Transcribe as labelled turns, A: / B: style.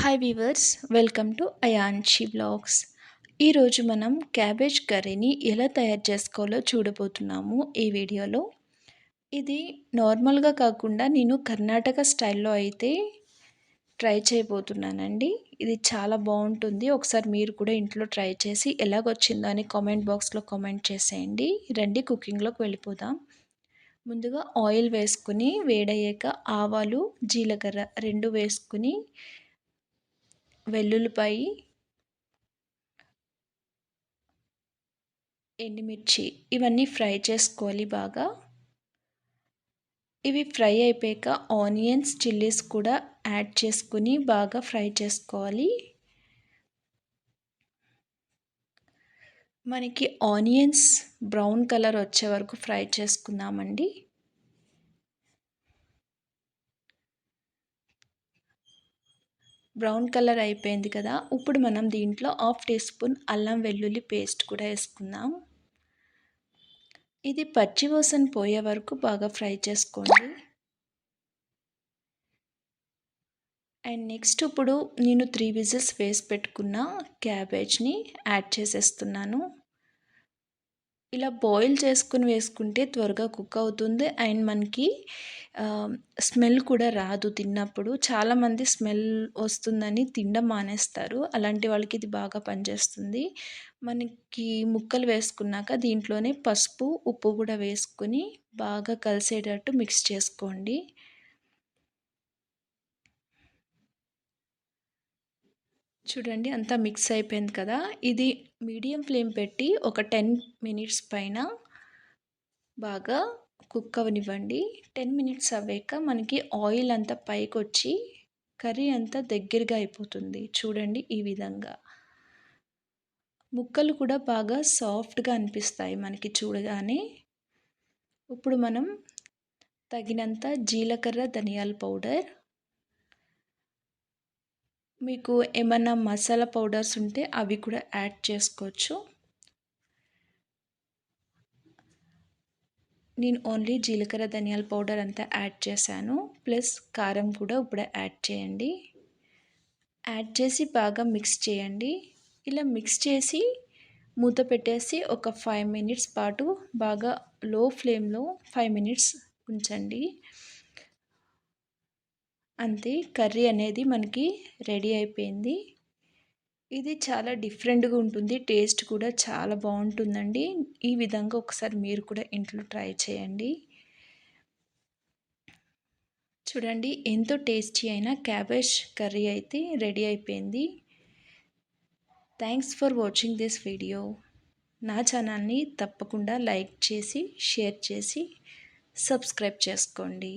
A: Hi viewers welcome to Ayanshi blogs ఈరోజు మనం cabbage కర్రీని ఎలా తయారు చేసుకోవాలో చూడబోతున్నాము ఈ వీడియోలో. ఇది నార్మల్గా కాకుండా నేను కర్ణాటక స్టైల్లో అయితే ట్రై చేయబోతున్నానండి. ఇది చాలా బాగుంటుంది. ఒకసారి మీరు కూడా ఇంట్లో ట్రై చేసి ఎలాగొచ్చిందో అని కామెంట్ బాక్స్లో కామెంట్ చేసేయండి. రండి కుకింగ్లోకి వెళ్ళిపోదాం. ముందుగా ఆయిల్ వేసుకుని వేడయ్యాక ఆవాలు జీలకర్ర రెండు వేసుకుని వెల్లుల్లిపాయి ఎండుమిర్చి ఇవన్నీ ఫ్రై చేసుకోవాలి బాగా. ఇవి ఫ్రై అయిపోయాక ఆనియన్స్ చిల్లీస్ కూడా యాడ్ చేసుకుని బాగా ఫ్రై చేసుకోవాలి. మనకి ఆనియన్స్ బ్రౌన్ కలర్ వచ్చే వరకు ఫ్రై చేసుకుందామండి. బ్రౌన్ కలర్ అయిపోయింది కదా ఇప్పుడు మనం దీంట్లో హాఫ్ టీ స్పూన్ అల్లం వెల్లుల్లి పేస్ట్ కూడా వేసుకుందాం. ఇది పచ్చివాసన పోయే వరకు బాగా ఫ్రై చేసుకోండి. అండ్ నెక్స్ట్ ఇప్పుడు నేను త్రీ విజిల్స్ వేసి పెట్టుకున్న క్యాబేజ్ని యాడ్ చేసేస్తున్నాను. ఇలా బాయిల్ చేసుకుని వేసుకుంటే త్వరగా కుక్ అవుతుంది. అండ్ మనకి స్మెల్ కూడా రాదు తిన్నప్పుడు. చాలామంది స్మెల్ వస్తుందని తినడం మానేస్తారు. అలాంటి వాళ్ళకి ఇది బాగా పనిచేస్తుంది. మనకి ముక్కలు వేసుకున్నాక దీంట్లోనే పసుపు ఉప్పు కూడా వేసుకుని బాగా కలిసేటట్టు మిక్స్ చేసుకోండి. చూడండి అంతా మిక్స్ అయిపోయింది కదా. ఇది మీడియం ఫ్లేమ్ పెట్టి ఒక టెన్ మినిట్స్ పైన బాగా కుక్ అవనివ్వండి. టెన్ మినిట్స్ అవ్వాక మనకి ఆయిల్ అంతా పైకి వచ్చి కర్రీ అంతా దగ్గరగా అయిపోతుంది. చూడండి ఈ విధంగా. ముక్కలు కూడా బాగా సాఫ్ట్గా అనిపిస్తాయి మనకి చూడగానే. ఇప్పుడు మనం తగినంత జీలకర్ర ధనియాల పౌడర్ మీకు ఏమన్నా మసాలా పౌడర్స్ ఉంటే అవి కూడా యాడ్ చేసుకోవచ్చు. నేను ఓన్లీ జీలకర్ర ధనియాల పౌడర్ అంతా యాడ్ చేశాను. ప్లస్ కారం కూడా ఇప్పుడు యాడ్ చేయండి. యాడ్ చేసి బాగా మిక్స్ చేయండి. ఇలా మిక్స్ చేసి మూత పెట్టేసి ఒక ఫైవ్ మినిట్స్ పాటు బాగా లో ఫ్లేమ్లో ఫైవ్ మినిట్స్ ఉంచండి. అంతే కర్రీ అనేది మనకి రెడీ అయిపోయింది. ఇది చాలా డిఫరెంట్గా ఉంటుంది టేస్ట్ కూడా చాలా బాగుంటుందండి. ఈ విధంగా ఒకసారి మీరు కూడా ఇంట్లో ట్రై చేయండి. చూడండి ఎంతో టేస్టీ అయిన క్యాబేజ్ కర్రీ అయితే రెడీ అయిపోయింది. Thanks for watching this video. నా ఛానల్ని తప్పకుండా లైక్ చేసి షేర్ చేసి సబ్స్క్రైబ్ చేసుకోండి.